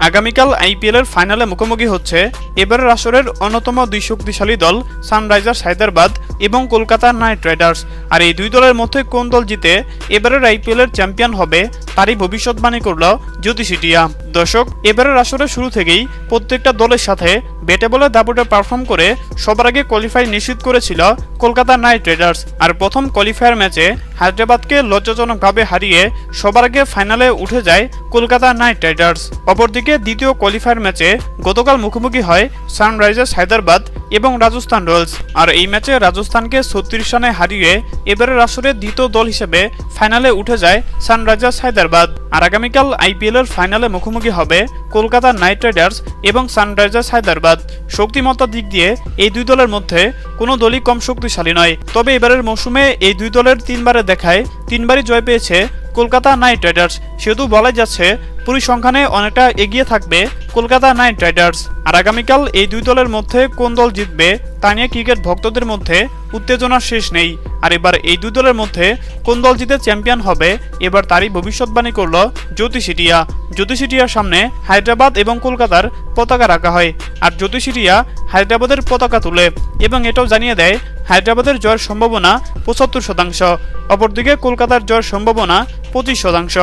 আগামীকাল আইপিএল এর ফাইনালে মুখোমুখি হচ্ছে এবারের আসরের অন্যতম দুই শক্তিশালী দল সানরাইজার্স হায়দ্রাবাদ এবং কলকাতা নাইট রাইডার্স। আর এই দুই দলের মধ্যে কোন দল জিতে এবারের আইপিএল এর চ্যাম্পিয়ন হবে তারই ভবিষ্যৎবাণী করল জ্যোতিষিটিয়া দর্শক, এবারের আসরে শুরু থেকেই প্রত্যেকটা দলের সাথে ব্যাটে বলে দাপুটে পারফর্ম করে সবার আগে কোয়ালিফাই নিশ্চিত করেছিল কলকাতা নাইট রাইডার্স। আর প্রথম কোয়ালিফায়ার ম্যাচে হায়দ্রাবাদকে লজ্জাজনকভাবে হারিয়ে সবার আগে ফাইনালে উঠে যায় কলকাতা নাইট রাইডার্স। অপরদিকে দ্বিতীয় কোয়ালিফায়ার ম্যাচে গতকাল মুখোমুখি হয় সানরাইজার্স হায়দ্রাবাদ এবং রাজস্থান রয়্যালস। আর এই ম্যাচে রাজস্থানকে ছত্রিশ রানে হারিয়ে এবারের আসরে দ্বিতীয় দল হিসেবে ফাইনালে উঠে যায় সানরাইজার্স হায়দ্রাবাদ। আর আগামীকাল আইপিএল এর ফাইনালে মুখোমুখি হবে কলকাতা নাইট রাইডার্স এবং সানরাইজার্স হায়দ্রাবাদ। শক্তিমত্তার দিক দিয়ে এই দুই দলের মধ্যে কোনো দলই কম শক্তিশালী নয়। তবে এবারের মৌসুমে এই দুই দলের তিনবারে দেখায় তিনবারই জয় পেয়েছে কলকাতা নাইট রাইডার্স। সেহেতু বলা যাচ্ছে পরিসংখ্যানে অনেকটা এগিয়ে থাকবে কলকাতা নাইট রাইডার্স। আর আগামীকাল এই দুই দলের মধ্যে কোন দল জিতবে, তা নিয়ে ক্রিকেট ভক্তদের মধ্যে উত্তেজনার শেষ নেই। আর এবার এই দুই দলের মধ্যে কোন দল জিতে চ্যাম্পিয়ন হবে, এবার তারই ভবিষ্যৎবাণী করল জ্যোতিষিটিয়া জ্যোতিষিটিয়ার সামনে হায়দ্রাবাদ এবং কলকাতার পতাকা রাখা হয়। আর জ্যোতিষিটিয়া হায়দ্রাবাদের পতাকা তুলে এবং এটাও জানিয়ে দেয়, হায়দ্রাবাদের জয়ের সম্ভাবনা পঁচাত্তর শতাংশ, অপরদিকে কলকাতার জয়ের সম্ভাবনা পঁচিশ শতাংশ।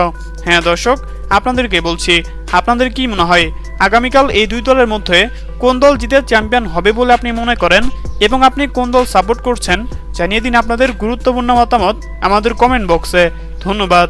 হ্যাঁ দর্শক আপনাদেরকে বলছি, আপনাদের কি মনে হয়, আগামীকাল এই দুই দলের মধ্যে কোন দল জিতে চ্যাম্পিয়ন হবে বলে আপনি মনে করেন এবং আপনি কোন দল সাপোর্ট করছেন, জানিয়ে দিন আপনাদের গুরুত্বপূর্ণ মতামত আমাদের কমেন্ট বক্সে ধন্যবাদ।